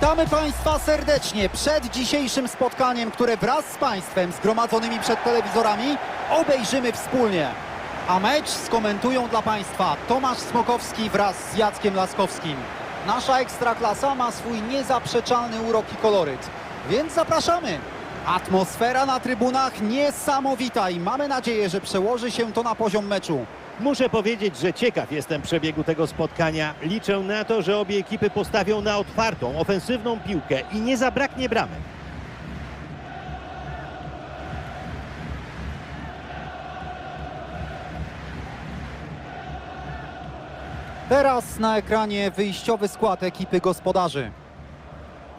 Witamy Państwa serdecznie przed dzisiejszym spotkaniem, które wraz z Państwem zgromadzonymi przed telewizorami obejrzymy wspólnie. A mecz skomentują dla Państwa Tomasz Smokowski wraz z Jackiem Laskowskim. Nasza Ekstraklasa ma swój niezaprzeczalny urok i koloryt, więc zapraszamy. Atmosfera na trybunach niesamowita i mamy nadzieję, że przełoży się to na poziom meczu. Muszę powiedzieć, że ciekaw jestem przebiegu tego spotkania. Liczę na to, że obie ekipy postawią na otwartą, ofensywną piłkę i nie zabraknie bramek. Teraz na ekranie wyjściowy skład ekipy gospodarzy.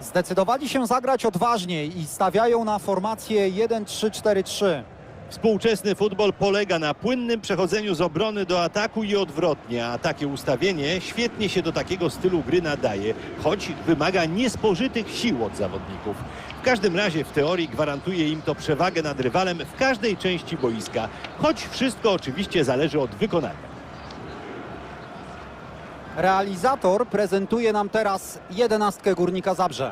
Zdecydowali się zagrać odważniej i stawiają na formację 1-3-4-3. Współczesny futbol polega na płynnym przechodzeniu z obrony do ataku i odwrotnie, a takie ustawienie świetnie się do takiego stylu gry nadaje, choć wymaga niespożytych sił od zawodników. W każdym razie w teorii gwarantuje im to przewagę nad rywalem w każdej części boiska, choć wszystko oczywiście zależy od wykonania. Realizator prezentuje nam teraz jedenastkę Górnika Zabrze.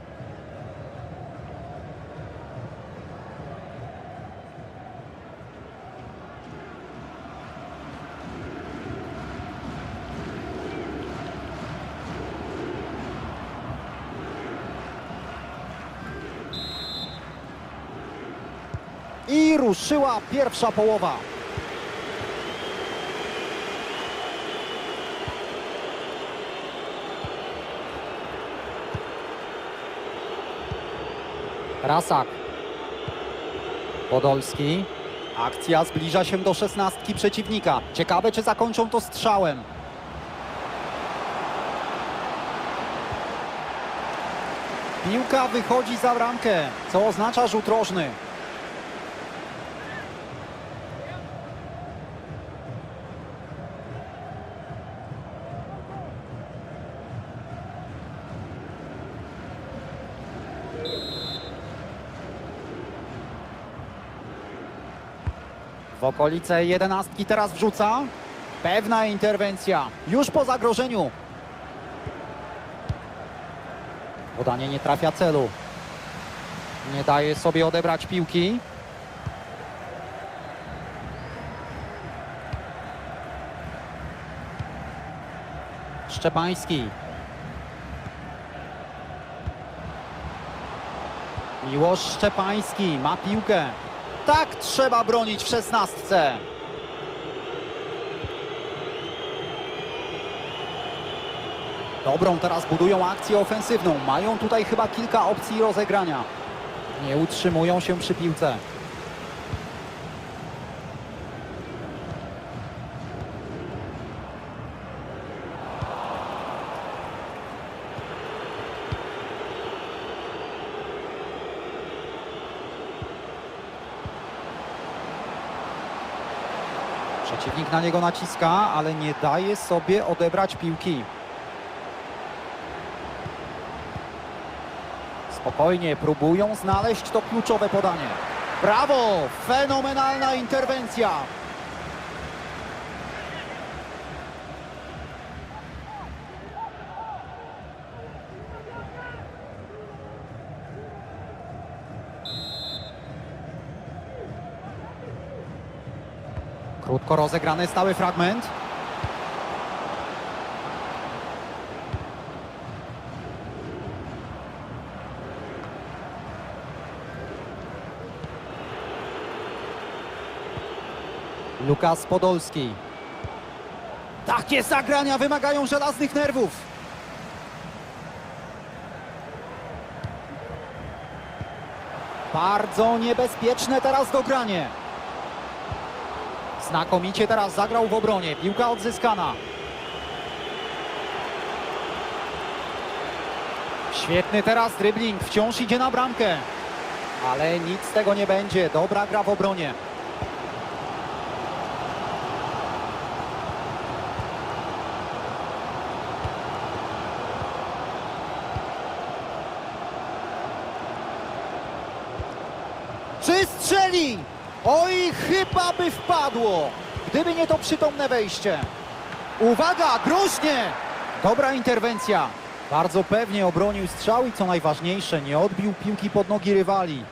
I ruszyła pierwsza połowa. Rasak. Podolski. Akcja zbliża się do szesnastki przeciwnika. Ciekawe, czy zakończą to strzałem. Piłka wychodzi za bramkę, co oznacza rzut rożny. W okolice jedenastki teraz wrzuca. Pewna interwencja. Już po zagrożeniu. Podanie nie trafia celu. Nie daje sobie odebrać piłki. Szczepański. Miłosz Szczepański ma piłkę. Tak trzeba bronić w szesnastce. Dobrą teraz budują akcję ofensywną. Mają tutaj chyba kilka opcji rozegrania. Nie utrzymują się przy piłce. Przeciwnik na niego naciska, ale nie daje sobie odebrać piłki. Spokojnie próbują znaleźć to kluczowe podanie. Brawo! Fenomenalna interwencja! Krótko rozegrany stały fragment. Lukas Podolski. Takie zagrania wymagają żelaznych nerwów. Bardzo niebezpieczne teraz dogranie. Znakomicie teraz zagrał w obronie. Piłka odzyskana. Świetny teraz dribbling. Wciąż idzie na bramkę. Ale nic z tego nie będzie. Dobra gra w obronie. Czy strzeli? Oj, chyba by wpadło, gdyby nie to przytomne wejście. Uwaga, groźnie! Dobra interwencja. Bardzo pewnie obronił strzał i co najważniejsze, nie odbił piłki pod nogi rywali.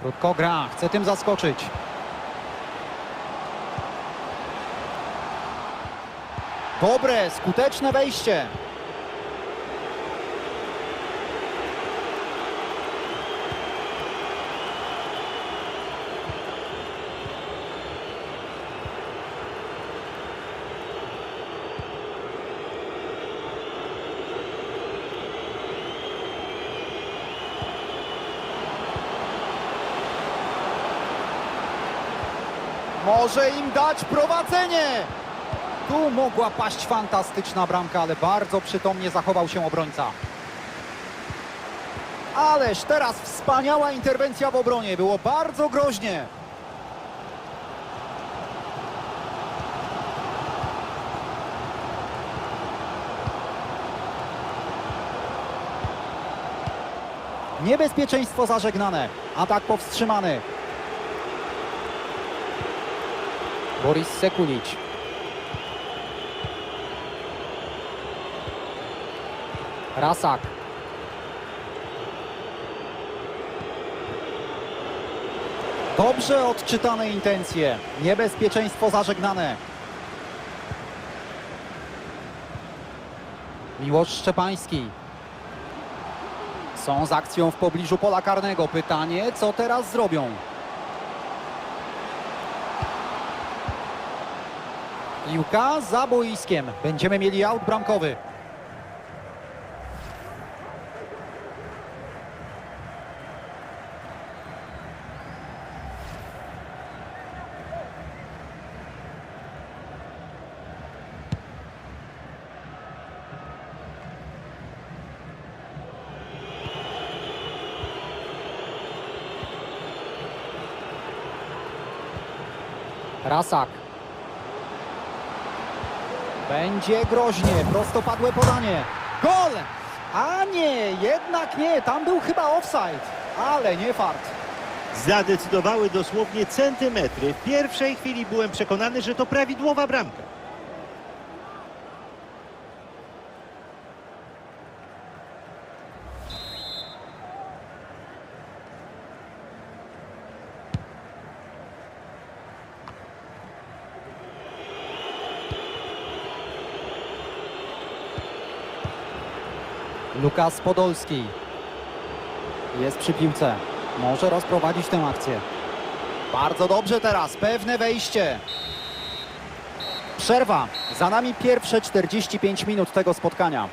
Krótko gra, chce tym zaskoczyć. Dobre, skuteczne wejście. Może im dać prowadzenie. Tu mogła paść fantastyczna bramka, ale bardzo przytomnie zachował się obrońca. Ależ teraz wspaniała interwencja w obronie. Było bardzo groźnie. Niebezpieczeństwo zażegnane. Atak powstrzymany. Boris Sekulic. Rasak. Dobrze odczytane intencje. Niebezpieczeństwo zażegnane. Miłosz Szczepański. Są z akcją w pobliżu pola karnego. Pytanie, co teraz zrobią? Piłka za boiskiem. Będziemy mieli aut bramkowy. Rasak. Będzie groźnie, prostopadłe podanie. Gol! A nie, jednak nie, tam był chyba offside, ale nie fart. Zadecydowały dosłownie centymetry. W pierwszej chwili byłem przekonany, że to prawidłowa bramka. Lukas Podolski. Jest przy piłce. Może rozprowadzić tę akcję. Bardzo dobrze teraz, pewne wejście. Przerwa. Za nami pierwsze 45 minut tego spotkania.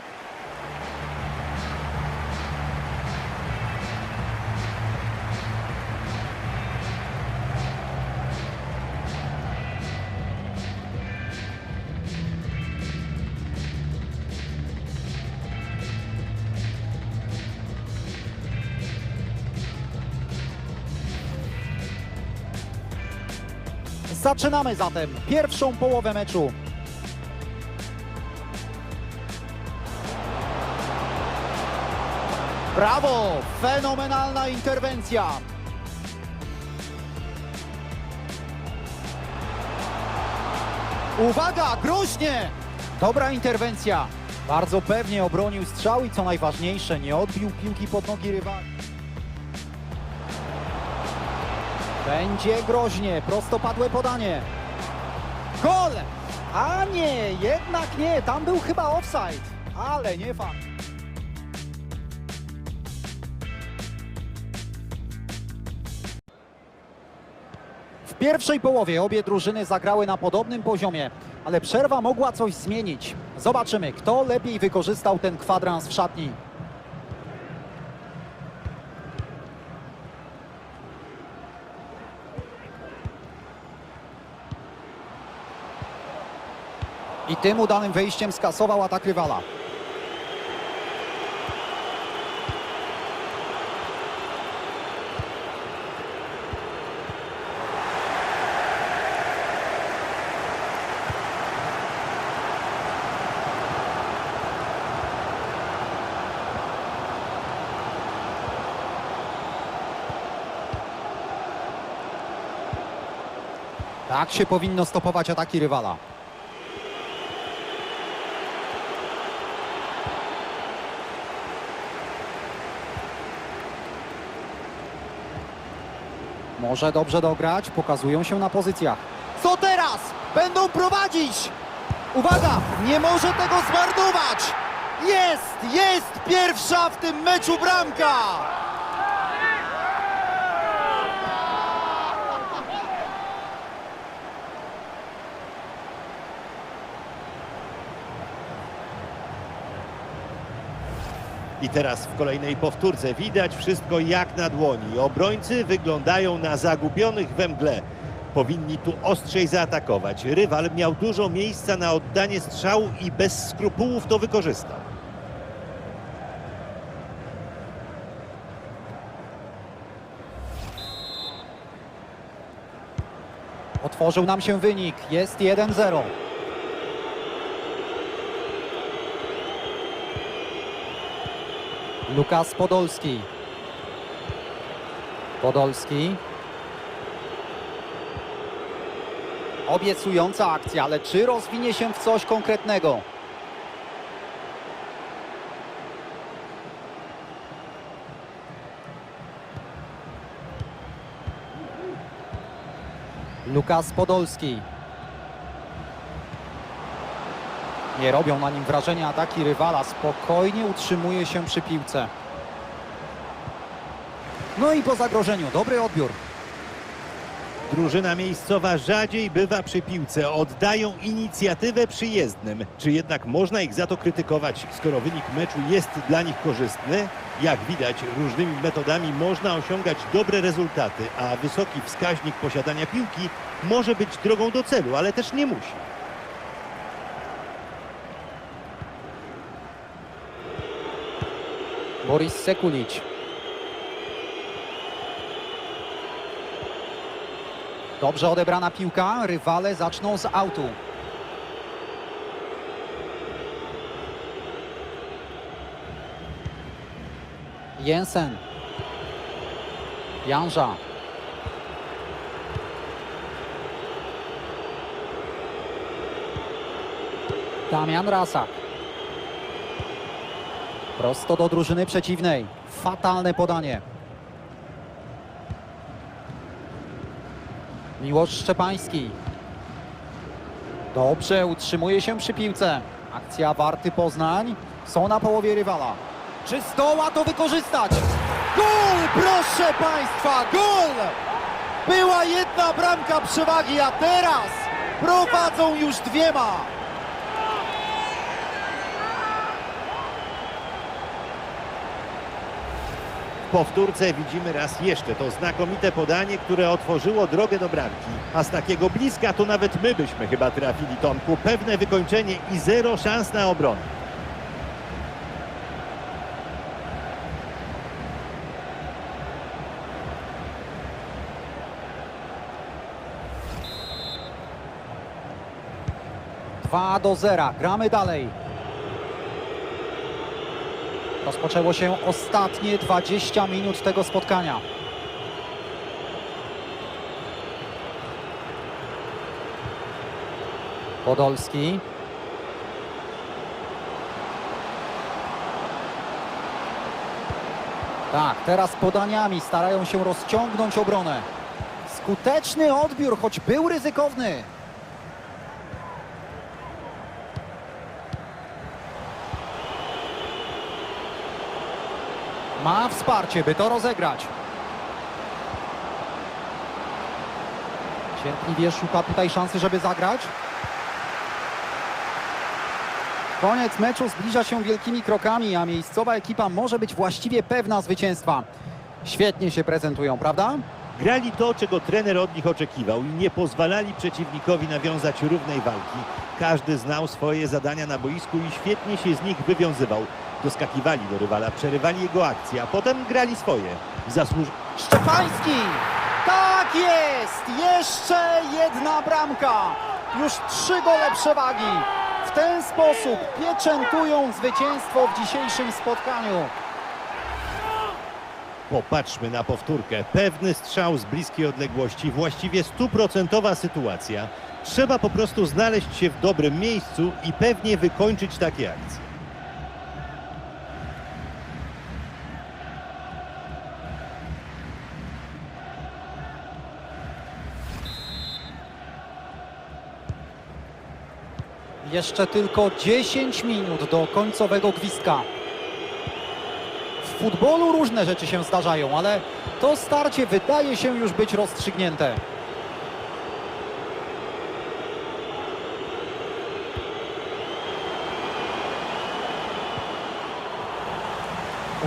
Zaczynamy zatem pierwszą połowę meczu. Brawo! Fenomenalna interwencja. Uwaga, groźnie! Dobra interwencja. Bardzo pewnie obronił strzał i co najważniejsze, nie odbił piłki pod nogi rywali. Będzie groźnie, prostopadłe podanie. Gol! A nie, jednak nie, tam był chyba offside, ale nie fakt. W pierwszej połowie obie drużyny zagrały na podobnym poziomie, ale przerwa mogła coś zmienić. Zobaczymy, kto lepiej wykorzystał ten kwadrans w szatni. I tym udanym wejściem skasował atak rywala. Tak się powinno stopować ataki rywala. Może dobrze dograć, pokazują się na pozycjach. Co teraz? Będą prowadzić! Uwaga, nie może tego zmarnować! Jest, jest pierwsza w tym meczu bramka! I teraz w kolejnej powtórce widać wszystko jak na dłoni. Obrońcy wyglądają na zagubionych we mgle. Powinni tu ostrzej zaatakować. Rywal miał dużo miejsca na oddanie strzału i bez skrupułów to wykorzystał. Otworzył nam się wynik, jest 1-0. Lukas Podolski. Podolski. Obiecująca akcja, ale czy rozwinie się w coś konkretnego? Lukas Podolski. Nie robią na nim wrażenia ataki rywala. Spokojnie utrzymuje się przy piłce. No i po zagrożeniu. Dobry odbiór. Drużyna miejscowa rzadziej bywa przy piłce, oddają inicjatywę przyjezdnym. Czy jednak można ich za to krytykować, skoro wynik meczu jest dla nich korzystny? Jak widać, różnymi metodami można osiągać dobre rezultaty, a wysoki wskaźnik posiadania piłki może być drogą do celu, ale też nie musi. Boris Sekulic. Dobrze odebrana piłka. Rywale zaczną z autu. Jensen. Janża. Damian Rasak. Prosto do drużyny przeciwnej. Fatalne podanie. Miłosz Szczepański. Dobrze, utrzymuje się przy piłce. Akcja Warty Poznań. Są na połowie rywala. Czy zdoła to wykorzystać? Gol, proszę Państwa, gol! Była jedna bramka przewagi, a teraz prowadzą już dwiema. Powtórce widzimy raz jeszcze to znakomite podanie, które otworzyło drogę do bramki. A z takiego bliska to nawet my byśmy chyba trafili, Tomku. Pewne wykończenie i zero szans na obronę. Dwa do zera. Gramy dalej. Rozpoczęło się ostatnie 20 minut tego spotkania. Podolski. Tak, teraz podaniami starają się rozciągnąć obronę. Skuteczny odbiór, choć był ryzykowny. Ma wsparcie, by to rozegrać. Cierpliwie szuka tutaj szansy, żeby zagrać. Koniec meczu zbliża się wielkimi krokami, a miejscowa ekipa może być właściwie pewna zwycięstwa. Świetnie się prezentują, prawda? Grali to, czego trener od nich oczekiwał i nie pozwalali przeciwnikowi nawiązać równej walki. Każdy znał swoje zadania na boisku i świetnie się z nich wywiązywał. Doskakiwali do rywala, przerywali jego akcje, a potem grali swoje. Zasłuż... Szczepański! Tak jest! Jeszcze jedna bramka! Już trzy gole przewagi. W ten sposób pieczętują zwycięstwo w dzisiejszym spotkaniu. Popatrzmy na powtórkę. Pewny strzał z bliskiej odległości, właściwie stuprocentowa sytuacja. Trzeba po prostu znaleźć się w dobrym miejscu i pewnie wykończyć takie akcje. Jeszcze tylko 10 minut do końcowego gwizdka. W futbolu różne rzeczy się zdarzają, ale to starcie wydaje się już być rozstrzygnięte.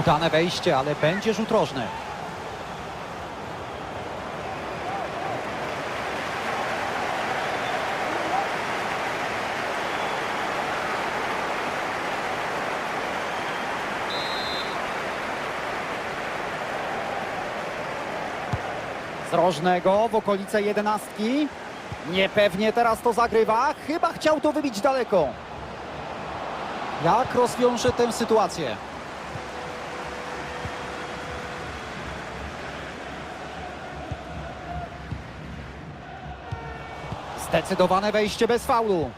Udane wejście, ale będzie rzut rożny. Z w okolice jedenastki. Niepewnie teraz to zagrywa. Chyba chciał to wybić daleko. Jak rozwiąże tę sytuację? Zdecydowane wejście bez faulu.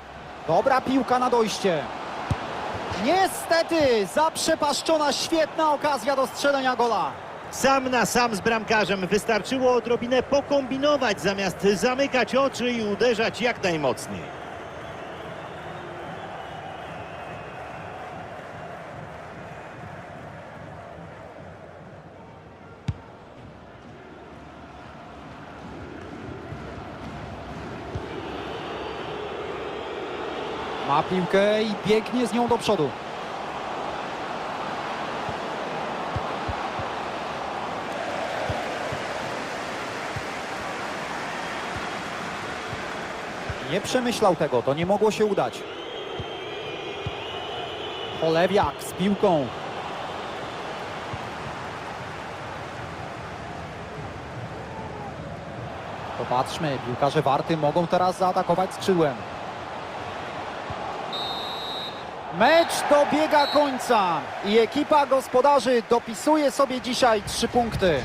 Dobra piłka na dojście. Niestety zaprzepaszczona świetna okazja do strzelenia gola. Sam na sam z bramkarzem wystarczyło odrobinę pokombinować, zamiast zamykać oczy i uderzać jak najmocniej. Ma piłkę i biegnie z nią do przodu. Nie przemyślał tego, to nie mogło się udać. Olewiak z piłką. Popatrzmy, piłkarze Warty mogą teraz zaatakować skrzydłem. Mecz dobiega końca i ekipa gospodarzy dopisuje sobie dzisiaj trzy punkty.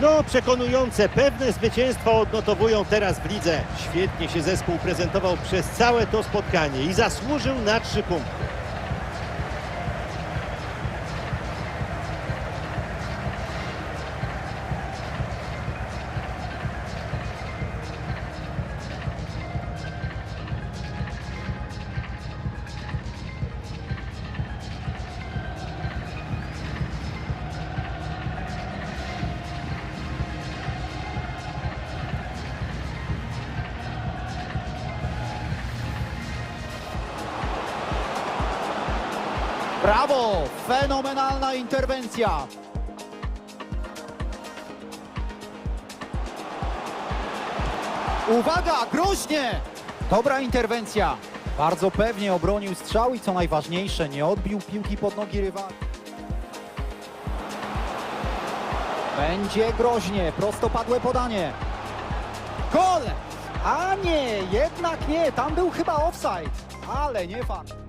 No, przekonujące, pewne zwycięstwo odnotowują teraz w lidze. Świetnie się zespół prezentował przez całe to spotkanie i zasłużył na trzy punkty. Fenomenalna interwencja. Uwaga, groźnie! Dobra interwencja. Bardzo pewnie obronił strzał i co najważniejsze, nie odbił piłki pod nogi rywali. Będzie groźnie, prostopadłe podanie. Gol! A nie, jednak nie, tam był chyba offside, ale nie fakt.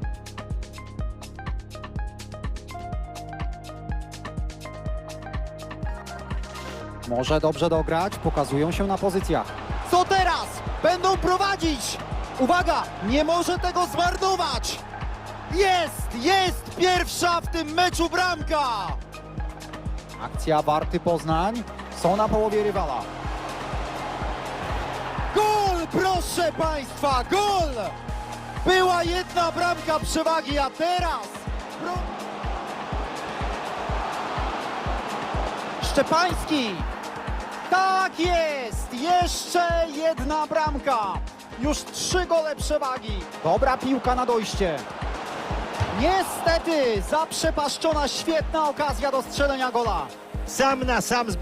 Może dobrze dograć, pokazują się na pozycjach. Co teraz? Będą prowadzić! Uwaga, nie może tego zmarnować! Jest, jest pierwsza w tym meczu bramka! Akcja Warty Poznań, są na połowie rywala. Gol, proszę Państwa, gol! Była jedna bramka przewagi, a teraz... Szczepański! Tak jest! Jeszcze jedna bramka! Już trzy gole przewagi. Dobra piłka na dojście. Niestety zaprzepaszczona świetna okazja do strzelenia gola. Sam na sam z